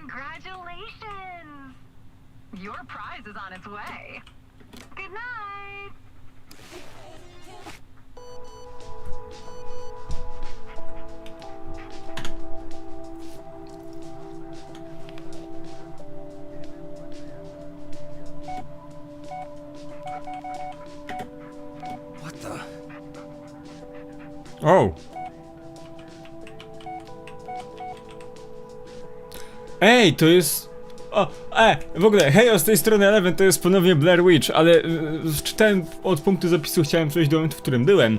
Congratulations! Your prize is on its way. Good night! What the? O! Ej, to jest... O, e, w ogóle, hej, z tej strony Eleven, to jest ponownie Blair Witch, ale y, czytałem od punktu zapisu, chciałem przejść do momentu, w którym byłem.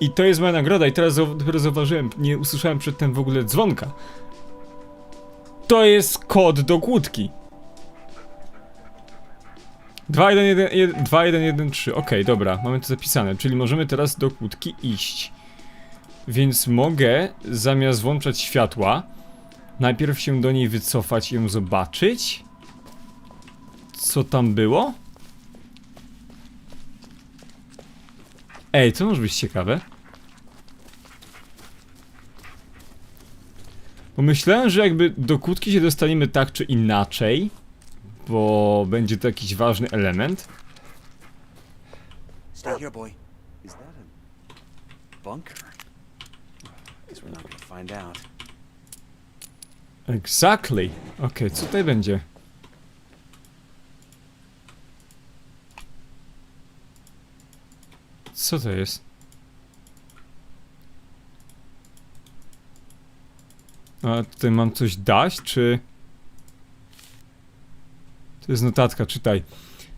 I to jest moja nagroda i teraz dopiero zauważyłem, nie usłyszałem przedtem w ogóle dzwonka. To jest kod do kłódki. 2113, 2113, okej, dobra, mamy to zapisane, czyli możemy teraz do kłódki iść. Więc mogę, zamiast włączać światła, najpierw się do niej wycofać i ją zobaczyć? Co tam było? Ej, to może być ciekawe. Bo myślałem, że jakby do kłódki się dostaniemy tak czy inaczej, bo będzie to jakiś ważny element. Stay bunker? Exactly. Okej, co tutaj będzie? Co to jest? A tutaj mam coś dać, czy... To jest notatka, czytaj.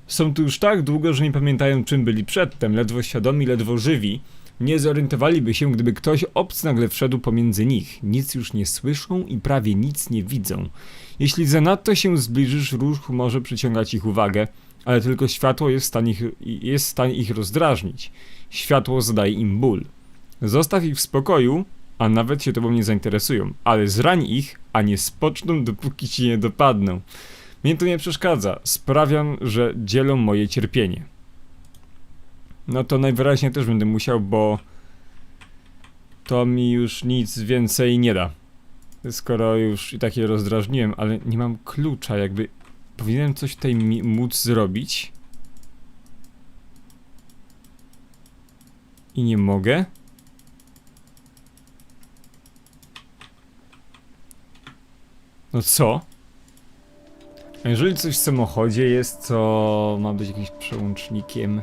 Są tu już tak długo, że nie pamiętają czym byli przedtem, ledwo świadomi, ledwo żywi. Nie zorientowaliby się, gdyby ktoś obcy nagle wszedł pomiędzy nich. Nic już nie słyszą i prawie nic nie widzą. Jeśli zanadto się zbliżysz, ruch może przyciągać ich uwagę, ale tylko światło jest w stanie ich, jest w stanie ich rozdrażnić. Światło zadaje im ból. Zostaw ich w spokoju, a nawet się tobą nie zainteresują, ale zrań ich, a nie spoczną, dopóki ci nie dopadną. Mnie to nie przeszkadza. Sprawiam, że dzielą moje cierpienie. No to najwyraźniej też będę musiał, bo to mi już nic więcej nie da. Skoro już i tak je rozdrażniłem, ale nie mam klucza, jakby powinienem coś tutaj móc zrobić. I nie mogę. No co? A jeżeli coś w samochodzie jest, co ma być jakimś przełącznikiem?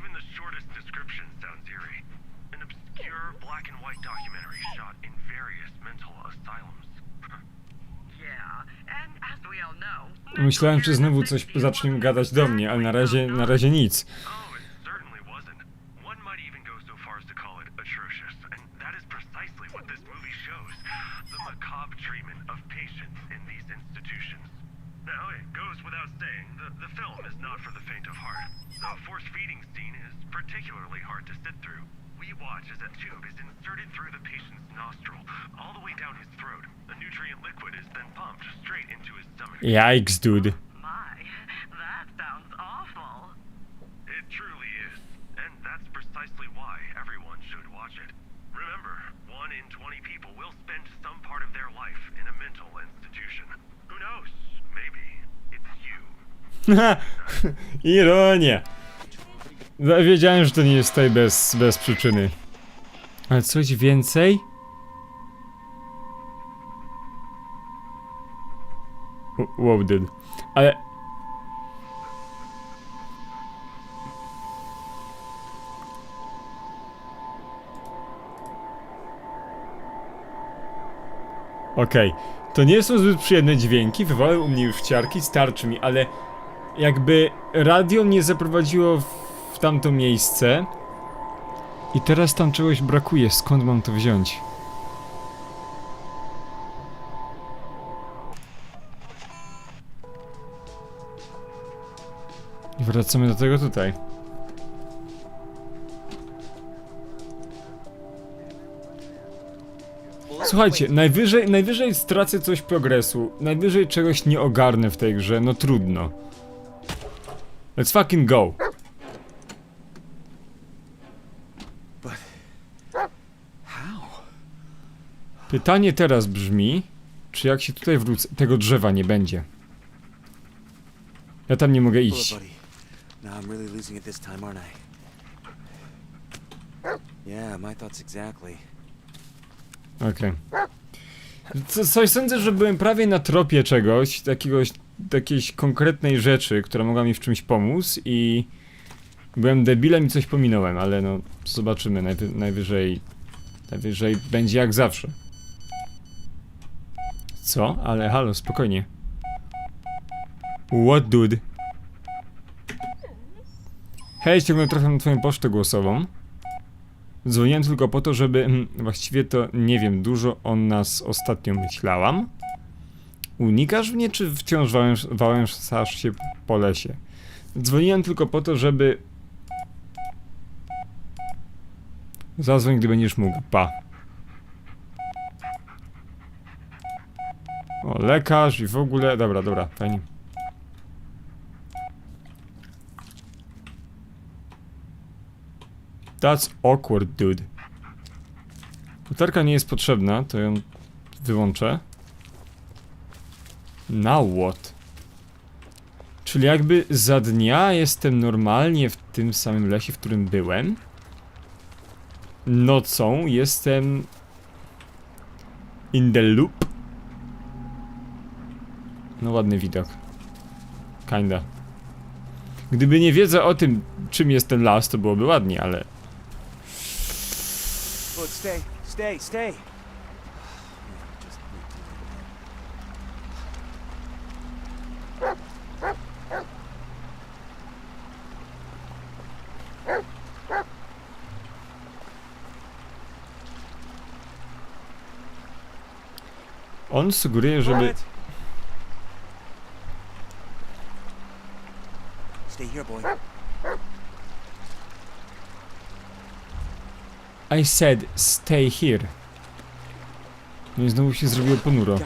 Even the shortest description sounds eerie. An obscure black and white documentary shot in various mental asylums. Yeah, and as we all know... Myślałem, że znowu coś zacznie gadać do mnie, ale na razie, na razie nic. We watch as a tube is inserted through the patient's nostril, all the way down his throat. The nutrient liquid is then pumped straight into his stomach. Yikes, dude. My, that sounds awful. It truly is, and that's precisely why everyone should watch it. Remember, one in 20 people will spend some part of their life in a mental institution. Who knows? Maybe it's you. Ironia. No, Wiedziałem, że to nie jest tutaj bez, bez przyczyny. Ale coś więcej? Wow, dude. Ale... Okej, to nie są zbyt przyjemne dźwięki, wywołały u mnie już ciarki, starczy mi, ale jakby radio mnie zaprowadziło w, w tamto miejsce i teraz tam czegoś brakuje, skąd mam to wziąć? I wracamy do tego tutaj. Słuchajcie, najwyżej, najwyżej stracę coś progresu, najwyżej czegoś nie ogarnę w tej grze, no trudno. Let's fucking go! Pytanie teraz brzmi, czy jak się tutaj wrócę, tego drzewa nie będzie. Ja tam nie mogę iść. Now I'm really losing it this time, aren't I? Yeah, my thoughts exactly. Okej. Co, coś sądzę, że byłem prawie na tropie czegoś, jakiegoś, jakiejś konkretnej rzeczy, która mogła mi w czymś pomóc i byłem debilem i coś pominąłem, ale no zobaczymy, najwy, najwyżej, najwyżej będzie jak zawsze. Co? Ale halo, spokojnie. What dude? Hej, ściągnę trochę na twoją pocztę głosową. Dzwoniłem tylko po to, żeby. mm, Właściwie to nie wiem, dużo o nas ostatnio myślałam. Unikasz mnie, czy wciąż wałęs- wałęsasz się po lesie? Dzwoniłem tylko po to, żeby. Zadzwoń, gdy będziesz mógł. Pa. O, lekarz i w ogóle. Dobra, dobra, fajnie. That's awkward, dude. Latarka nie jest potrzebna, to ją wyłączę. Now what? Czyli jakby za dnia jestem normalnie w tym samym lesie, w którym byłem. Nocą jestem in the loop. No ładny widok. Kinda. Gdyby nie wiedza o tym, czym jest ten las, to byłoby ładnie, ale stay, stay, stay. On sugeruje, żeby... Bullet! Stay here, boy. I said stay here. No i znowu się zrobiło ponuro.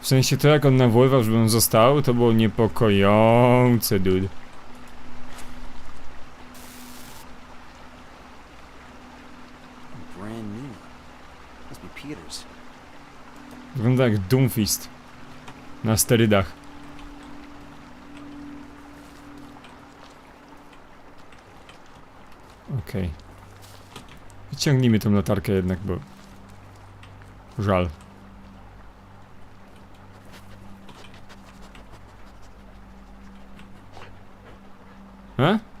W sensie to jak on nawoływał, żebym został, to było niepokojące, dude. Brand new. Must be Peter's. Wygląda jak Doomfist. Na sterydach. Okej. Wyciągnijmy tą latarkę jednak, bo... Żal. E?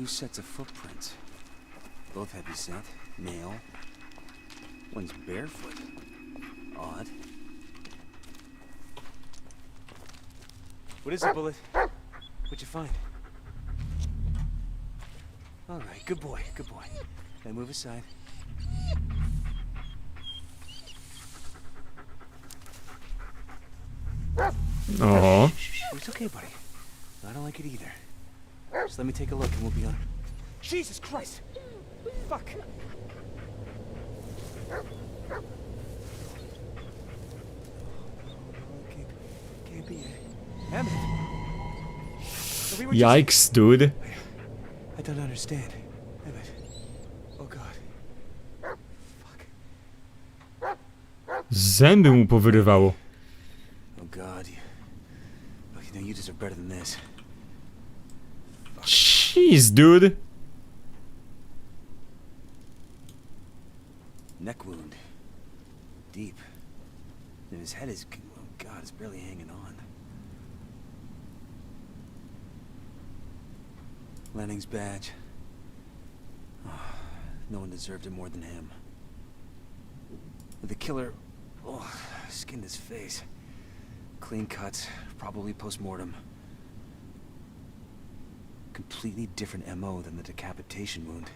Two sets of footprints. Both heavy set, male. One's barefoot. Odd. What is it, Bullet? What'd you find? All right, good boy, good boy. Now move aside. Uh-huh. Oho. Oh, it's okay, buddy. I don't like it either. Just let me take a look and we'll be on. Jesus Christ! Fuck! Can't, can't be it. Emmett! No, we were just- Yikes, dude. I don't understand. Emmett. Oh God. Fuck. Zęby mu powyrywało. Oh God. You, look, you know you deserve better than this. Jeez, dude. Neck wound. Deep. And his head is. Oh God, it's barely hanging on. Lenning's badge. Oh, No one deserved it more than him. The killer, oh, skinned his face. Clean cuts, probably post-mortem. Completely different MO than the decapitation wound.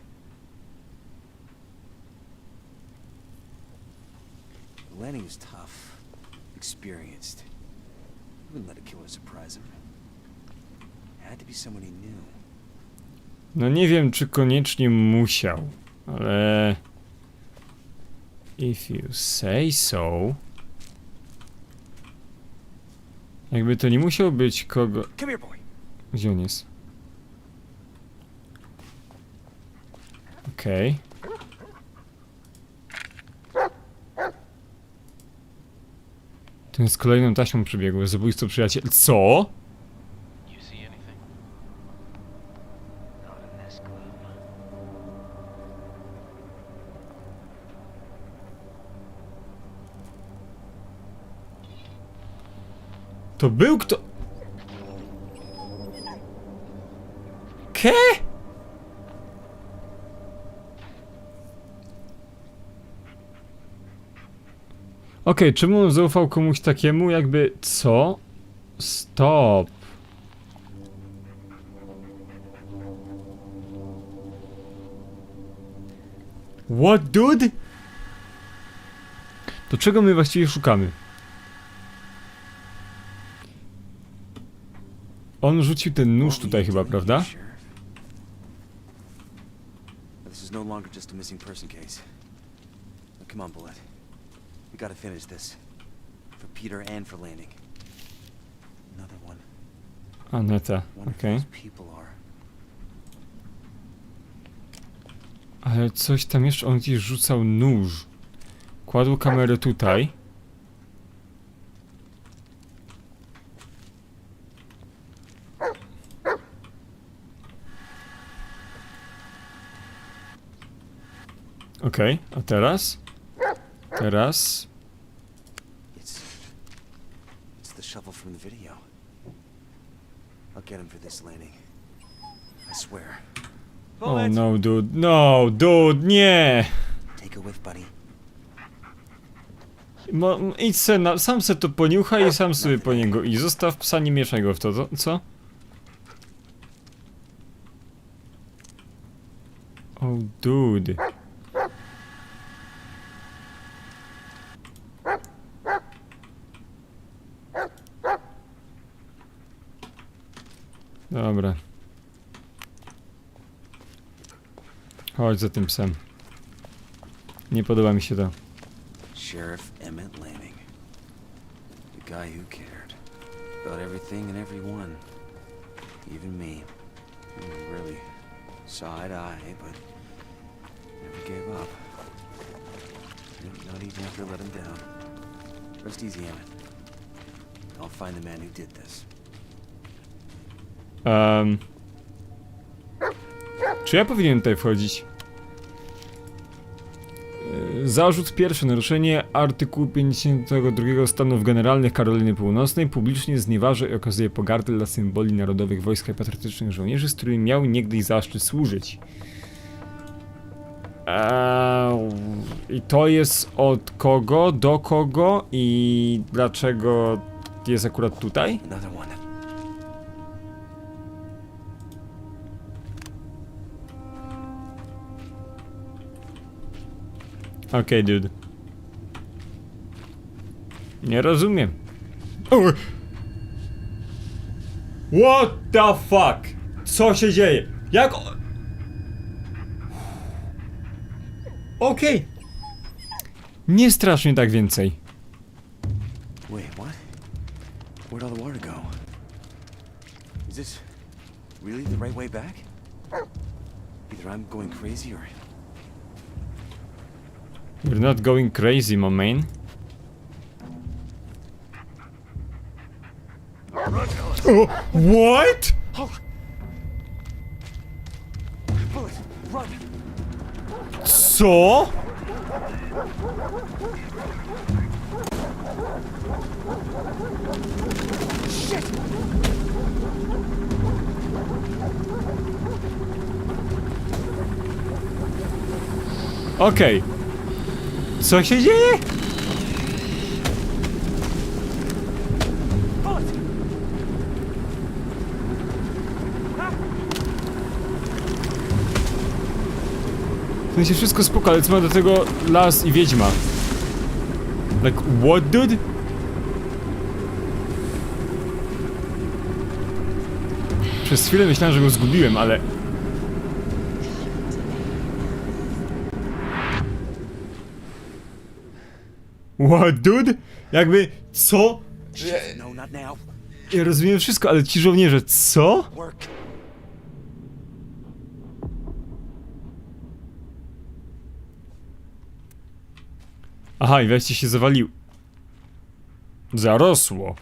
Lenny was tough, experienced. He wouldn't let a killer surprise him. Had to be someone he knew. No nie wiem, czy koniecznie musiał, ale... If you say so... Jakby to nie musiał być kogo... Gdzie on jest? Okej. Ten z kolejną taśmą przebiegł. Zabójstwo przyjaciel. Co? To był kto... Ke? Okej, czemu on zaufał komuś takiemu, jakby... Co? Stop. What, dude? To czego my właściwie szukamy? On rzucił ten nóż tutaj chyba, prawda? This is no longer just a missing person case. Come on, Bullet. We gotta finish this. For Peter and for Lanning. Another one. Aneta, okej. are. Ale coś tam jeszcze, on gdzieś rzucał nóż. Kładł kamerę tutaj. Okej, a teraz? Teraz? It's... It's the shovel from the video. I'll get him for this, Lanning. I swear. Oh no, dude, no, dude, nie! Take a whiff, buddy. Mo, idź se na, sam se to poniuchaj i sam sobie po niego i zostaw psa, nie mieszaj go w to, co- co? Oh, dude. Dobra. Chodź za tym psem. Nie podoba mi się to. Sheriff Emmett Lanning. The guy who cared. About everything and everyone. Even me. Really saw eye eye, but never gave up. Not even after let him down. Rest easy, Emmett. I'll find the man who did this. Um, czy ja powinienem tutaj wchodzić? Yy, Zarzut pierwszy. Naruszenie artykułu 52 Stanów Generalnych Karoliny Północnej. Publicznie znieważa i okazuje pogardę dla symboli narodowych wojsk i patriotycznych żołnierzy, z którymi miał niegdyś zaszczyt służyć. Eee, I to jest od kogo, do kogo i dlaczego jest akurat tutaj? Another one. Okej, dude. Nie rozumiem. What the fuck? Co się dzieje? Jak... Okej. Nie strasz mnie tak więcej. Wait, what? Where'd all the water go? Is this really the right way back? Either I'm going crazy or You're not going crazy, my man. Oh, what? Bullet, run! Co? Co się dzieje? W sensie wszystko spoko, ale co ma do tego las i wiedźma? Like, what dude? Przez chwilę myślałem, że go zgubiłem, ale... What, dude? Jakby, co? Ja rozumiem wszystko, ale ci żołnierze, co? Aha, i wejście się zawalił. Zarosło.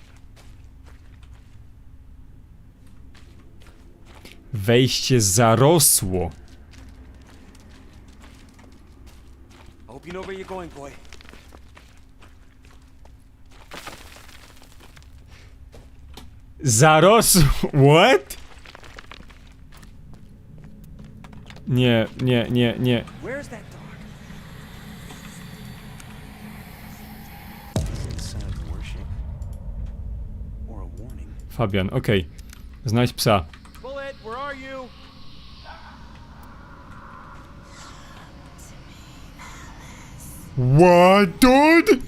Wejście zarosło. I hope you know where you're going, boy. Zarosło. What? Nie, nie, nie, nie. Fabian, okej. Znajdź psa. Bullet, where are you? What, dude?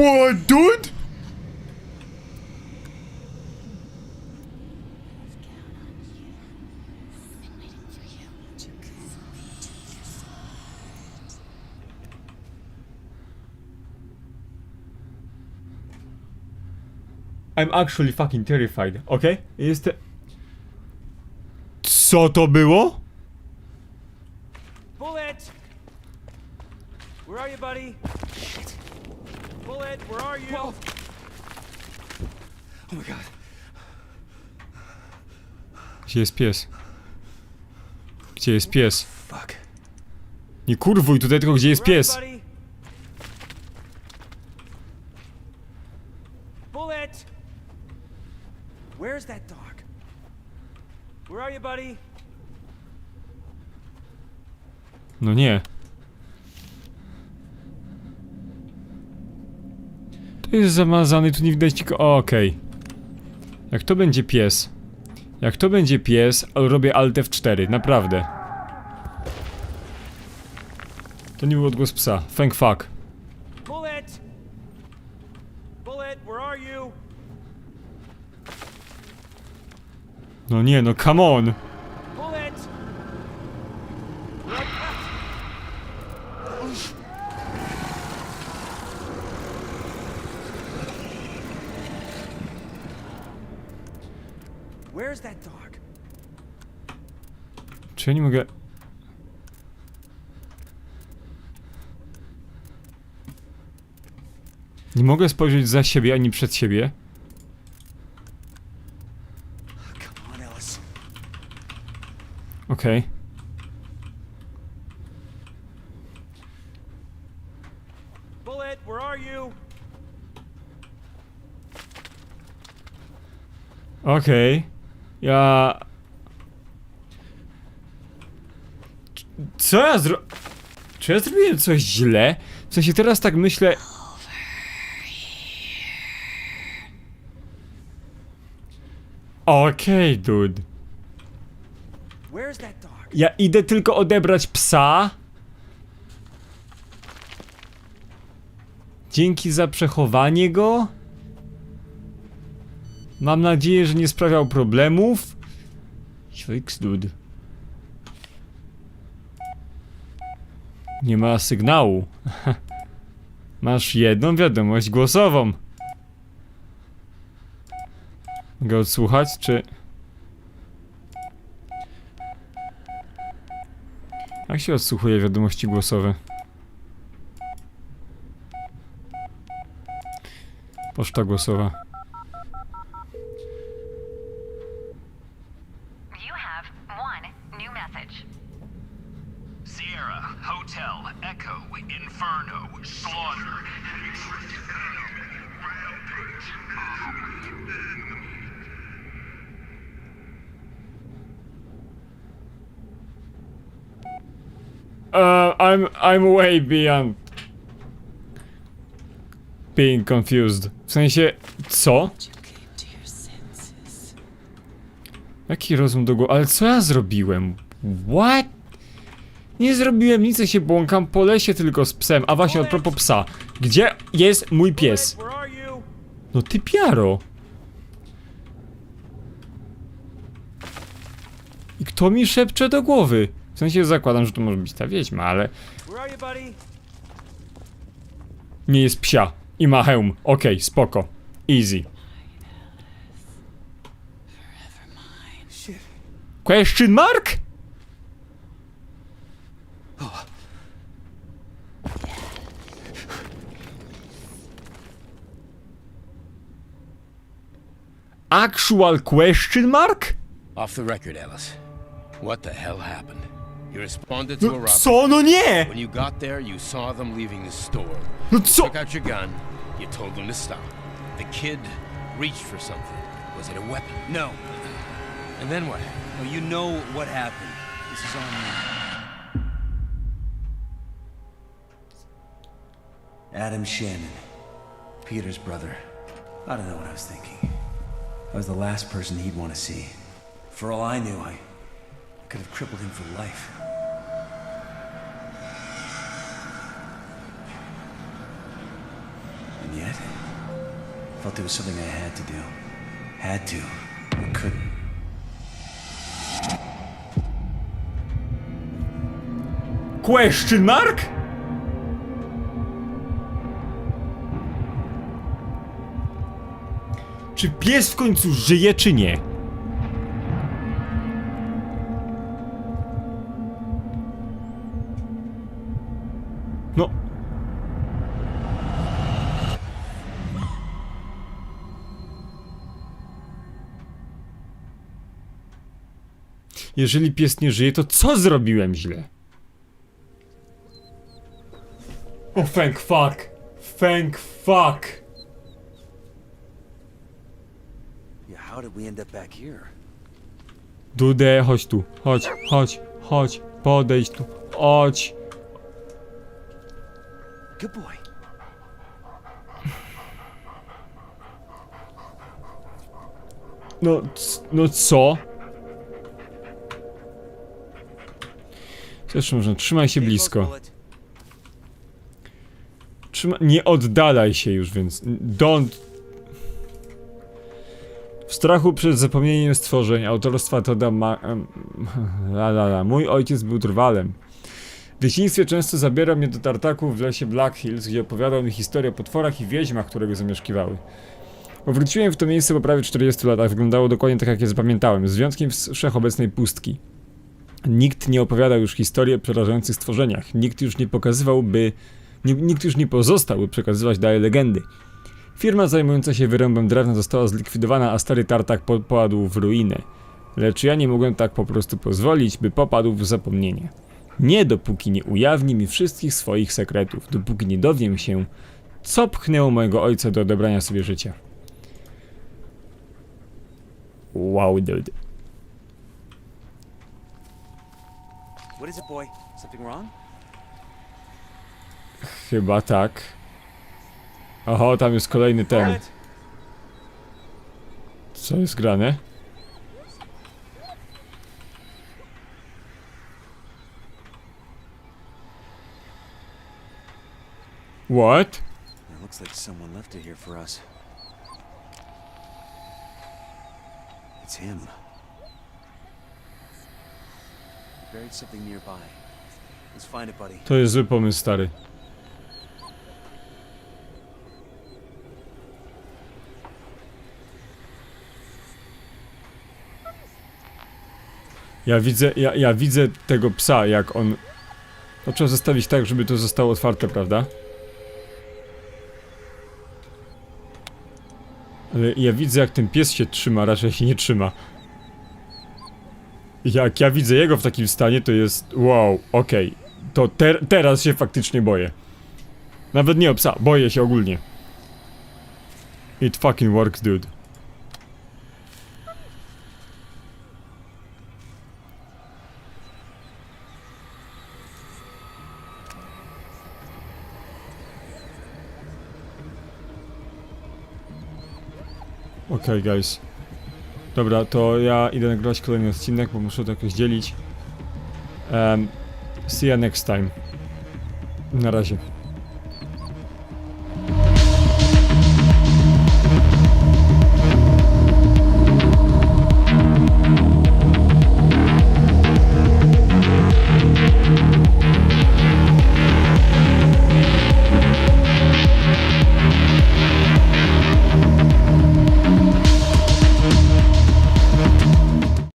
What, dude? I'm actually fucking terrified, okay? Jestem... Co to było? Gdzie jest pies? Gdzie jest pies? Fuck. Nie kurwuj tutaj, tylko gdzie jest pies? buddy? Bullet! Where's that dog? Where are you, buddy? No nie. To jest zamazany, tu nie widać tylko... O, Okej. Jak to będzie pies? Jak to będzie pies, robię Alt F4, naprawdę. To nie był odgłos psa. Thank fuck. Bullet! Bullet, where are you? No nie, no come on. Bullet! Where's that dog? Czy ja nie mogę... Nie mogę spojrzeć za siebie ani przed siebie. Okej. You? Okej. Ja... C- Co ja zro... Czy ja zrobiłem coś źle? W sensie teraz tak myślę... Okej, dude. That dog? Ja idę tylko odebrać psa. Dzięki za przechowanie go. Mam nadzieję, że nie sprawiał problemów. Świks, dude. Nie ma sygnału. Masz jedną wiadomość głosową. Mogę odsłuchać, czy... Jak się odsłuchuje wiadomości głosowe? Poczta głosowa. I'm way beyond being confused. W sensie, co? Jaki rozum do głowy? Ale co ja zrobiłem? What? Nie zrobiłem nic, ja się błąkam po lesie tylko z psem. A właśnie, a propos psa. Gdzie jest mój pies? No ty piaro. I kto mi szepcze do głowy? W sensie zakładam, że to może być ta wiedźma, ale... Nie jest psia. I ma hełm. Okej, spoko. Easy. Question mark? Actual question mark? Off the record, Ellis. What the hell happened? You responded to a robbery. co? No nie! When you got there, you saw them leaving the store. No co? Took out your gun. You told them to stop. The kid reached for something. Was it a weapon? No. And then what? No, you know what happened. This is on me. Adam Shannon. Peter's brother. I don't know what I was thinking. I was the last person he'd want to see. For all I knew, I could have crippled him for life. And yet, I felt was something I had to do. Had to, but couldn't. Question mark? Czy pies w końcu żyje, czy nie? Jeżeli pies nie żyje, to co zrobiłem źle? Oh, thank fuck. Thank fuck. Yeah, how did we end up back here? Dude, chodź tu. Chodź, chodź, chodź. Podejdź tu. Chodź. Good boy. No, no co? Zresztą, można, trzymaj się blisko. Trzyma nie oddalaj się już, więc don't... W strachu przed zapomnieniem stworzeń autorstwa Toda Ma... La, la, la. Mój ojciec był drwalem. W dzieciństwie często zabierał mnie do tartaków w lesie Black Hills, gdzie opowiadał mi historię o potworach i wiedźmach, które go zamieszkiwały. Powróciłem w to miejsce po prawie 40 latach. Wyglądało dokładnie tak, jak je zapamiętałem, z wyjątkiem wszechobecnej pustki. Nikt nie opowiadał już historii o przerażających stworzeniach. Nikt już nie pokazywałby... ni- Nikt już nie pozostał, by przekazywać dalej legendy. Firma zajmująca się wyrębem drewna została zlikwidowana, a stary tartak po popadł w ruinę. Lecz ja nie mogłem tak po prostu pozwolić, by popadł w zapomnienie. Nie dopóki nie ujawni mi wszystkich swoich sekretów, dopóki nie dowiem się, co pchnęło mojego ojca do odebrania sobie życia. Wow, dude. What is it, boy? Something wrong? Chyba tak. Oho, tam jest kolejny ten. Co jest grane? What? It looks like someone left it here for us. It's him. He To jest zły pomysł, stary. Ja widzę, ja, ja widzę tego psa, jak on... To trzeba zostawić tak, żeby to zostało otwarte, prawda? Ale ja widzę, jak ten pies się trzyma, raczej się nie trzyma. Jak ja widzę jego w takim stanie, to jest wow, okej. Okay. To ter teraz się faktycznie boję. Nawet nie o psa, boję się ogólnie. It fucking works, dude. Okay, guys. Dobra, to ja idę nagrywać kolejny odcinek, bo muszę to jakoś dzielić. Um, see you next time. Na razie.